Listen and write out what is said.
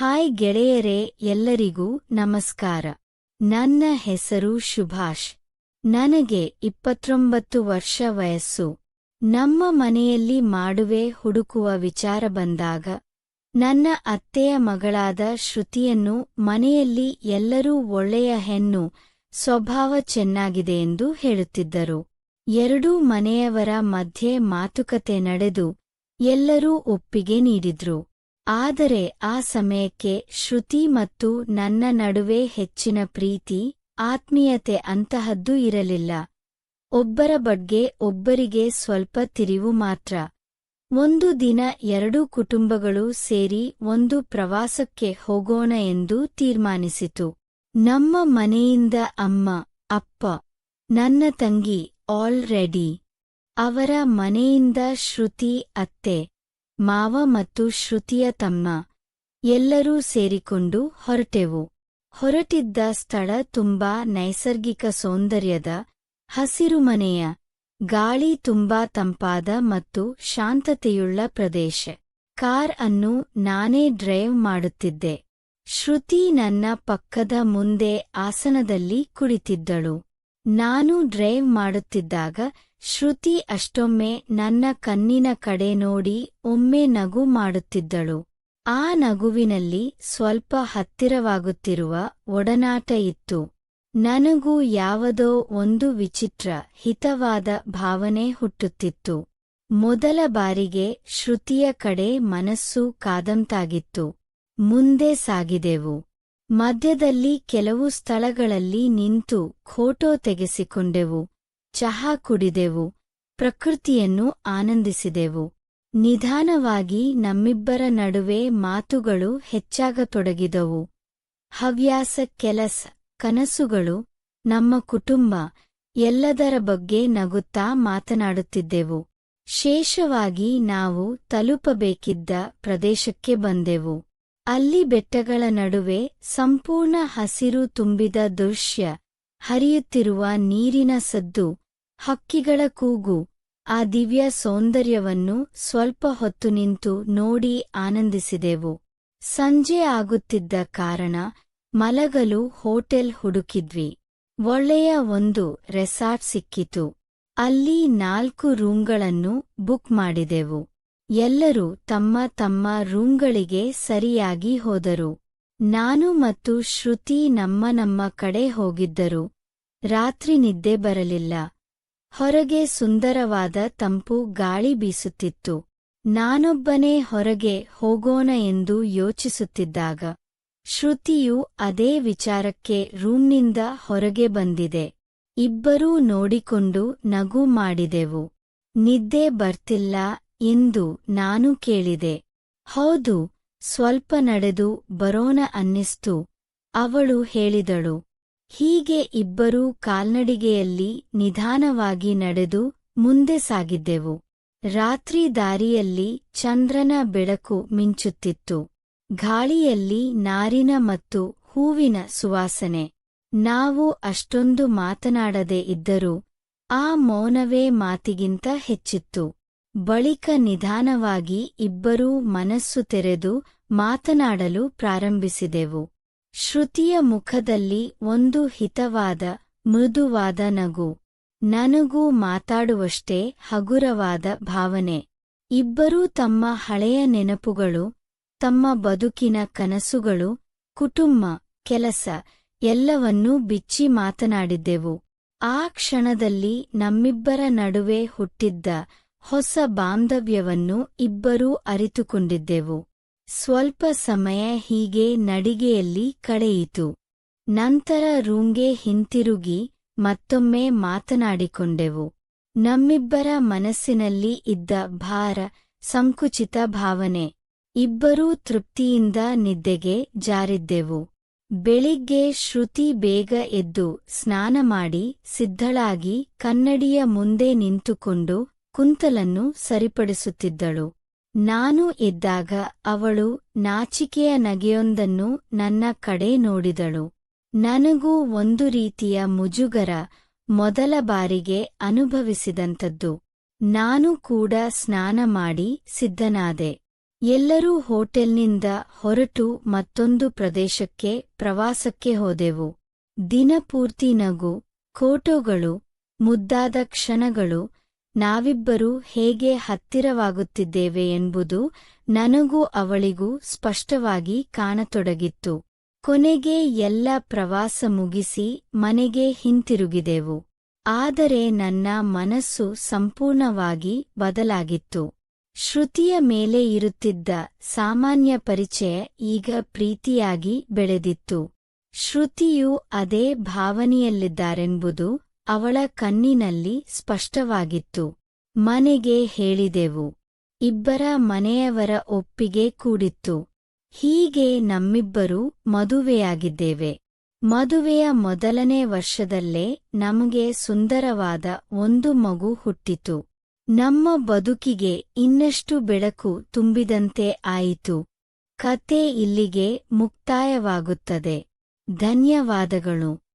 Hi ಗೆಳೆಯರೇ, ಎಲ್ಲರಿಗೂ ನಮಸ್ಕಾರ. ನನ್ನ ಹೆಸರು ಶುಭಾಷ್ ನನಗೆ ಇಪ್ಪತ್ತೊಂಬತ್ತು ವರ್ಷ ವಯಸ್ಸು. ನಮ್ಮ ಮನೆಯಲ್ಲಿ ಮಾಡುವೆ ಹುಡುಕುವ ವಿಚಾರ ಬಂದಾಗ, ನನ್ನ ಅತ್ತೆಯ ಮಗಳಾದ ಶ್ರುತಿಯನ್ನು ಮನೆಯಲ್ಲಿ ಎಲ್ಲರೂ ಒಳ್ಳೆಯ ಹೆಣ್ಣು ಸ್ವಭಾವ ಚೆನ್ನಾಗಿದೆ ಎಂದು ಹೇಳುತ್ತಿದ್ದರು. ಎರಡೂ ಮನೆಯವರ ಮಧ್ಯೆ ಮಾತುಕತೆ ನಡೆದು ಎಲ್ಲರೂ ಒಪ್ಪಿಗೆ ನೀಡಿದ್ರು. ಆದರೆ ಆ ಸಮಯಕ್ಕೆ ಶ್ರುತಿ ಮತ್ತು ನನ್ನ ನಡುವೆ ಹೆಚ್ಚಿನ ಪ್ರೀತಿ, ಆತ್ಮೀಯತೆ ಅಂತಹದ್ದು ಇರಲಿಲ್ಲ. ಒಬ್ಬರ ಬಗ್ಗೆ ಒಬ್ಬರಿಗೆ ಸ್ವಲ್ಪ ತಿರಿವು ಮಾತ್ರ. ಒಂದು ದಿನ ಎರಡೂ ಕುಟುಂಬಗಳು ಸೇರಿ ಒಂದು ಪ್ರವಾಸಕ್ಕೆ ಹೋಗೋಣ ಎಂದು ತೀರ್ಮಾನಿಸಿತು. ನಮ್ಮ ಮನೆಯಿಂದ ಅಮ್ಮ, ಅಪ್ಪ, ನನ್ನ ತಂಗಿ, ಆಲ್ರೆಡಿ ಅವರ ಮನೆಯಿಂದ ಶ್ರುತಿ, ಅತ್ತೆ ಮಾವ ಮತ್ತು ಶ್ರುತಿಯ ತಮ್ಮ ಎಲ್ಲರೂ ಸೇರಿಕೊಂಡು ಹೊರಟೆವು. ಹೊರಟಿದ್ದ ಸ್ಥಳ ತುಂಬಾ ನೈಸರ್ಗಿಕ ಸೌಂದರ್ಯದ ಹಸಿರುಮನೆಯ ಗಾಳಿ ತುಂಬಾ ತಂಪಾದ ಮತ್ತು ಶಾಂತತೆಯುಳ್ಳ ಪ್ರದೇಶ. ಕಾರ್ ಅನ್ನು ನಾನೇ ಡ್ರೈವ್ ಮಾಡುತ್ತಿದ್ದೆ. ಶ್ರುತಿ ನನ್ನ ಪಕ್ಕದ ಮುಂದೆ ಆಸನದಲ್ಲಿ ಕುಳಿತಿದ್ದಳು. ನಾನು ಡ್ರೈವ್ ಮಾಡುತ್ತಿದ್ದಾಗ ಶ್ರುತಿ ಅಷ್ಟೊಮ್ಮೆ ನನ್ನ ಕಣ್ಣಿನ ಕಡೆ ನೋಡಿ ಒಮ್ಮೆ ನಗು ಮಾಡುತ್ತಿದ್ದಳು. ಆ ನಗುವಿನಲ್ಲಿ ಸ್ವಲ್ಪ ಹತ್ತಿರವಾಗುತ್ತಿರುವ ಒಡನಾಟ ಇತ್ತು. ನನಗೂ ಯಾವುದೋ ಒಂದು ವಿಚಿತ್ರ, ಹಿತವಾದ ಭಾವನೆ ಹುಟ್ಟುತ್ತಿತ್ತು. ಮೊದಲ ಬಾರಿಗೆ ಶ್ರುತಿಯ ಕಡೆ ಮನಸ್ಸು ಕಾದಂತಾಗಿತ್ತು. ಮುಂದೆ ಸಾಗಿದೆವು. ಮಧ್ಯದಲ್ಲಿ ಕೆಲವು ಸ್ಥಳಗಳಲ್ಲಿ ನಿಂತು ಖೋಟೋ ತೆಗೆಸಿಕೊಂಡೆವು, ಚಹಾ ಕುಡಿದೆವು, ಪ್ರಕೃತಿಯನ್ನು ಆನಂದಿಸಿದೆವು. ನಿಧಾನವಾಗಿ ನಮ್ಮಿಬ್ಬರ ನಡುವೆ ಮಾತುಗಳು ಹೆಚ್ಚಾಗತೊಡಗಿದವು. ಹವ್ಯಾಸ, ಕೆಲಸ, ಕನಸುಗಳು, ನಮ್ಮ ಕುಟುಂಬ ಎಲ್ಲದರ ಬಗ್ಗೆ ನಗುತ್ತಾ ಮಾತನಾಡುತ್ತಿದ್ದೆವು. ಶೇಷವಾಗಿ ನಾವು ತಲುಪಬೇಕಿದ್ದ ಪ್ರದೇಶಕ್ಕೆ ಬಂದೆವು. ಅಲ್ಲಿ ಬೆಟ್ಟಗಳ ನಡುವೆ ಸಂಪೂರ್ಣ ಹಸಿರು ತುಂಬಿದ ದೃಶ್ಯ. ಹರಿಯುತ್ತಿರುವ ನೀರಿನ ಸದ್ದು, ಹಕ್ಕಿಗಳ ಕೂಗು, ಆ ದಿವ್ಯ ಸೌಂದರ್ಯವನ್ನು ಸ್ವಲ್ಪ ಹೊತ್ತು ನಿಂತು ನೋಡಿ ಆನಂದಿಸಿದೆವು. ಸಂಜೆ ಆಗುತ್ತಿದ್ದ ಕಾರಣ ಮಲಗಲು ಹೋಟೆಲ್ ಹುಡುಕಿದ್ವಿ. ಒಳ್ಳೆಯ ಒಂದು ರೆಸಾರ್ಟ್ ಸಿಕ್ಕಿತು. ಅಲ್ಲಿ ನಾಲ್ಕು ರೂಂಗಳನ್ನು ಬುಕ್ ಮಾಡಿದೆವು. ಎಲ್ಲರೂ ತಮ್ಮ ತಮ್ಮ ರೂಂಗಳಿಗೆ ಸರಿಯಾಗಿ ಹೋದರು. ನಾನು ಮತ್ತು ಶ್ರುತಿ ನಮ್ಮ ನಮ್ಮ ಕಡೆ ಹೋಗಿದ್ದರು. ರಾತ್ರಿ ನಿದ್ದೆ ಬರಲಿಲ್ಲ. ಹೊರಗೆ ಸುಂದರವಾದ ತಂಪು ಗಾಳಿ ಬೀಸುತ್ತಿತ್ತು. ನಾನೊಬ್ಬನೇ ಹೊರಗೆ ಹೋಗೋಣ ಎಂದು ಯೋಚಿಸುತ್ತಿದ್ದಾಗ, ಶ್ರುತಿಯು ಅದೇ ವಿಚಾರಕ್ಕೆ ರೂಮ್ನಿಂದ ಹೊರಗೆ ಬಂದಿದೆ. ಇಬ್ಬರೂ ನೋಡಿಕೊಂಡು ನಗು ಮಾಡಿದೆವು. ನಿದ್ದೆ ಬರ್ತಿಲ್ಲ ಎಂದು ನಾನು ಕೇಳಿದೆ. ಹೌದು, ಸ್ವಲ್ಪ ನಡೆದು ಬರೋಣ ಅನ್ನಿಸ್ತು. ಅವಳು ಹೇಳಿದಳು. ಹೀಗೆ ಇಬ್ಬರೂ ಕಾಲ್ನಡಿಗೆಯಲ್ಲಿ ನಿಧಾನವಾಗಿ ನಡೆದು ಮುಂದೆ ಸಾಗಿದ್ದೆವು. ರಾತ್ರಿ ದಾರಿಯಲ್ಲಿ ಚಂದ್ರನ ಬೆಳಕು ಮಿಂಚುತ್ತಿತ್ತು. ಗಾಳಿಯಲ್ಲಿ ನಾರಿನ ಮತ್ತು ಹೂವಿನ ಸುವಾಸನೆ. ನಾವು ಅಷ್ಟೊಂದು ಮಾತನಾಡದೇ ಇದ್ದರೂ ಆ ಮೌನವೇ ಮಾತಿಗಿಂತ ಹೆಚ್ಚಿತ್ತು. ಬಳಿಕ ನಿಧಾನವಾಗಿ ಇಬ್ಬರೂ ಮನಸ್ಸು ತೆರೆದು ಮಾತನಾಡಲು ಪ್ರಾರಂಭಿಸಿದೆವು. ಶ್ರುತಿಯ ಮುಖದಲ್ಲಿ ಒಂದು ಹಿತವಾದ, ಮೃದುವಾದ ನಗು. ನನಗೂ ಮಾತಾಡುವಷ್ಟೇ ಹಗುರವಾದ ಭಾವನೆ. ಇಬ್ಬರೂ ತಮ್ಮ ಹಳೆಯ ನೆನಪುಗಳು, ತಮ್ಮ ಬದುಕಿನ ಕನಸುಗಳು, ಕುಟುಂಬ, ಕೆಲಸ, ಎಲ್ಲವನ್ನೂ ಬಿಚ್ಚಿ ಮಾತನಾಡಿದ್ದೆವು. ಆ ಕ್ಷಣದಲ್ಲಿ ನಮ್ಮಿಬ್ಬರ ನಡುವೆ ಹುಟ್ಟಿದ್ದ ಹೊಸ ಬಾಂಧವ್ಯವನ್ನು ಇಬ್ಬರೂ ಅರಿತುಕೊಂಡಿದ್ದೆವು. ಸ್ವಲ್ಪ ಸಮಯ ಹೀಗೆ ನಡಿಗೆಯಲ್ಲಿ ಕಳೆಯಿತು. ನಂತರ ರೂಂಗೆ ಹಿಂತಿರುಗಿ ಮತ್ತೊಮ್ಮೆ ಮಾತನಾಡಿಕೊಂಡೆವು. ನಮ್ಮಿಬ್ಬರ ಮನಸ್ಸಿನಲ್ಲಿ ಇದ್ದ ಭಾರ, ಸಂಕುಚಿತ ಭಾವನೆ, ಇಬ್ಬರೂ ತೃಪ್ತಿಯಿಂದ ನಿದ್ದೆಗೆ ಜಾರಿದ್ದೆವು. ಬೆಳಿಗ್ಗೆ ಶ್ರುತಿ ಬೇಗ ಎದ್ದು ಸ್ನಾನ ಮಾಡಿ ಸಿದ್ಧಳಾಗಿ ಕನ್ನಡಿಯ ಮುಂದೆ ನಿಂತುಕೊಂಡು ಕುಂತಲನ್ನು ಸರಿಪಡಿಸುತ್ತಿದ್ದಳು. ನಾನು ಇದ್ದಾಗ ಅವಳು ನಾಚಿಕೆಯ ನಗೆಯೊಂದನ್ನು ನನ್ನ ಕಡೆ ನೋಡಿದಳು. ನನಗೂ ಒಂದು ರೀತಿಯ ಮುಜುಗರ ಮೊದಲ ಬಾರಿಗೆ ಅನುಭವಿಸಿದಂಥದ್ದು. ನಾನು ಕೂಡ ಸ್ನಾನ ಮಾಡಿ ಸಿದ್ಧನಾದೆ. ಎಲ್ಲರೂ ಹೋಟೆಲ್ನಿಂದ ಹೊರಟು ಮತ್ತೊಂದು ಪ್ರದೇಶಕ್ಕೆ ಪ್ರವಾಸಕ್ಕೆ ಹೋದೆವು. ದಿನಪೂರ್ತಿ ನಗು, ಕೋಟೋಗಳು, ಮುದ್ದಾದ ಕ್ಷಣಗಳು ನಾವಿಬ್ಬರೂ ಹೇಗೆ ಹತ್ತಿರವಾಗುತ್ತಿದ್ದೇವೆ ಎಂಬುದು ನನಗೂ ಅವಳಿಗೂ ಸ್ಪಷ್ಟವಾಗಿ ಕಾಣತೊಡಗಿತ್ತು. ಕೊನೆಗೆ ಎಲ್ಲ ಪ್ರವಾಸ ಮುಗಿಸಿ ಮನೆಗೆ ಹಿಂತಿರುಗಿದೆವು. ಆದರೆ ನನ್ನ ಮನಸ್ಸು ಸಂಪೂರ್ಣವಾಗಿ ಬದಲಾಗಿತ್ತು. ಶ್ರುತಿಯ ಮೇಲೆ ಇರುತ್ತಿದ್ದ ಸಾಮಾನ್ಯ ಪರಿಚಯ ಈಗ ಪ್ರೀತಿಯಾಗಿ ಬೆಳೆದಿತ್ತು. ಶ್ರುತಿಯು ಅದೇ ಭಾವನೆಯಲ್ಲಿದ್ದಾರೆಂಬುದು ಅವಳ ಕಣ್ಣಿನಲ್ಲಿ ಸ್ಪಷ್ಟವಾಗಿತ್ತು. ಮನೆಗೆ ಹೇಳಿದೆವು. ಇಬ್ಬರ ಮನೆಯವರ ಒಪ್ಪಿಗೆ ಕೂಡಿತ್ತು. ಹೀಗೆ ನಮ್ಮಿಬ್ಬರೂ ಮದುವೆಯಾಗಿದ್ದೇವೆ. ಮದುವೆಯ ಮೊದಲನೇ ವರ್ಷದಲ್ಲೇ ನಮಗೆ ಸುಂದರವಾದ ಒಂದು ಮಗು ಹುಟ್ಟಿತು. ನಮ್ಮ ಬದುಕಿಗೆ ಇನ್ನಷ್ಟು ಬೆಳಕು ತುಂಬಿದಂತೆ ಆಯಿತು. ಕತೆ ಇಲ್ಲಿಗೆ ಮುಕ್ತಾಯವಾಗುತ್ತದೆ. ಧನ್ಯವಾದಗಳು.